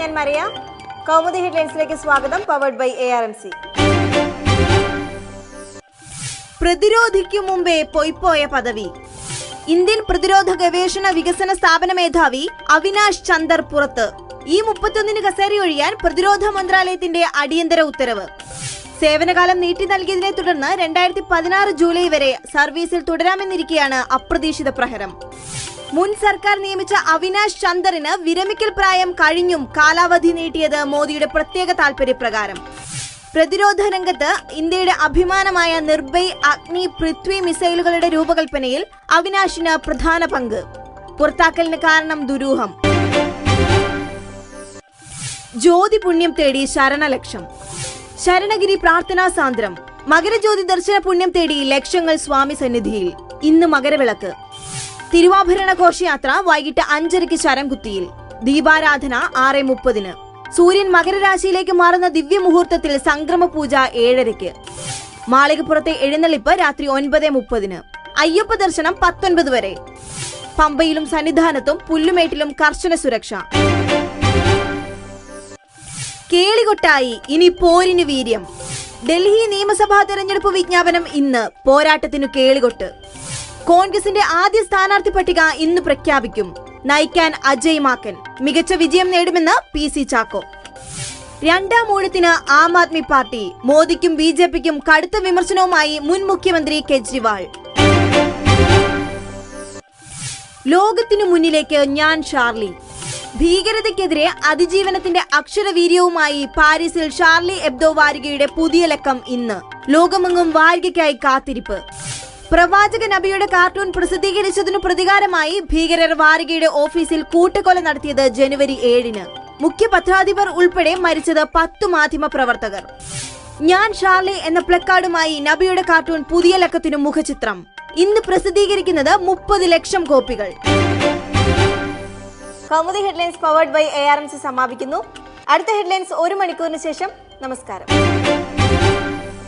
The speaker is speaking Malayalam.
ഞാൻ മറിയ കൗമുദി ഹെഡ്ലൈൻസിലേക്ക് സ്വാഗതം powered by A R M C പ്രതിരോധിക്കും മുമ്പേ പൊയ്പോയ പദവി. ഇന്ത്യൻ പ്രതിരോധ ഗവേഷണ വികസന സ്ഥാപന മേധാവി അവിനാഷ് ചന്ദർ പുറത്ത്. ഈ മുപ്പത്തൊന്നിന് കസേരയൊഴിയാൻ പ്രതിരോധ മന്ത്രാലയത്തിന്റെ അടിയന്തര ഉത്തരവ്. സേവനകാലം നീട്ടി നൽകിയതിനെ തുടർന്ന് രണ്ടായിരത്തി പതിനാറ് ജൂലൈ വരെ സർവീസിൽ തുടരാമെന്നിരിക്കെയാണ് അപ്രതീക്ഷിത പ്രഹരം. മുൻ സർക്കാർ നിയമിച്ച അവിനാശ് ചന്ദറിന് വിരമിക്കൽ പ്രായം കഴിഞ്ഞും കാലാവധി നീട്ടിയത് മോദിയുടെ പ്രത്യേക താൽപര്യപ്രകാരം. പ്രതിരോധ രംഗത്ത് ഇന്ത്യയുടെ അഭിമാനമായ നിർഭയ് അഗ്നി പൃഥ്വി മിസൈലുകളുടെ രൂപകൽപ്പനയിൽ അവിനാശിന് പ്രധാന പങ്ക്. പുറത്താക്കലിന് കാരണം ദുരൂഹം. ജ്യോതി പുണ്യം തേടി ശരണലക്ഷം. ശരണഗിരി പ്രാർത്ഥനാ സാന്ദ്രം. മകരജ്യോതി ദർശന പുണ്യം തേടി ലക്ഷങ്ങൾ സ്വാമി സന്നിധിയിൽ. ഇന്ന് മകരവിളക്ക്. തിരുവാഭരണ ഘോഷയാത്ര വൈകിട്ട് അഞ്ചരയ്ക്ക് ശരംകുത്തിയിൽ ദീപാരാധന ആറ് മുപ്പതിന്. സൂര്യൻ മകരരാശിയിലേക്ക് മാറുന്ന ദിവ്യമുഹൂർത്തത്തിൽ സംക്രമ പൂജ ഏഴരയ്ക്ക്. മാളികപ്പുറത്തെ എഴുന്നള്ളിപ്പ് രാത്രി ഒൻപത് മുപ്പതിന്. അയ്യപ്പ ദർശനം പത്തൊൻപത് വരെ. പമ്പയിലും സന്നിധാനത്തും പുല്ലുമേട്ടിലും കർശന സുരക്ഷ. കേളികൊട്ടായി ഇനി പോരിന് വീര്യം. ഡൽഹി നിയമസഭാ തെരഞ്ഞെടുപ്പ് വിജ്ഞാപനം ഇന്ന്. പോരാട്ടത്തിനു കേളികൊട്ട്. കോൺഗ്രസിന്റെ ആദ്യ സ്ഥാനാർത്ഥി പട്ടിക ഇന്ന് പ്രഖ്യാപിക്കും. നയിക്കാൻ അജയ് മാക്കൻ. മികച്ച വിജയം നേടുമെന്ന് പി സി ചാക്കോ. രണ്ടാം ഊഴത്തിന് ആം ആദ്മി പാർട്ടി മോദിക്കും ബി ജെ പിക്കും കടുത്ത വിമർശനവുമായി മുൻ മുഖ്യമന്ത്രി കെജ്രിവാൾ. ലോകത്തിനു മുന്നിലേക്ക് ഞാൻ ഷാർലി. ഭീകരതയ്ക്കെതിരെ അതിജീവനത്തിന്റെ അക്ഷരവീര്യവുമായി പാരീസിൽ ഷാർലി എബ്ദോ വാരികയുടെ പുതിയ ലക്കം ഇന്ന്. ലോകമെങ്ങും വാരികയ്ക്കായി കാത്തിരിപ്പ്. പ്രവാചക നബിയുടെ കാർട്ടൂൺ പ്രസിദ്ധീകരിച്ചതിനു പ്രതികാരമായി ഭീകരർ വാരികയുടെ ഓഫീസിൽ കൂട്ടക്കൊല നടത്തിയത് ജനുവരി ഏഴിന്. മുഖ്യ പത്രാധിപർ ഉൾപ്പെടെ മരിച്ചത് പത്തു മാധ്യമ പ്രവർത്തകർ. ഞാൻ ഷാർലി എന്ന പ്ലക്കാർഡുമായി നബിയുടെ കാർട്ടൂൺ പുതിയ ലക്കത്തിനു മുഖചിത്രം. ഇന്ന് പ്രസിദ്ധീകരിക്കുന്നത് മുപ്പത് ലക്ഷം കോപ്പികൾ. Kaumudi headlines powered by A R M C സമാപിക്കുന്നു. അടുത്ത ഹെഡ്ലൈൻസ് ഒരു മണിക്കൂറിന് ശേഷം നമസ്കാരം.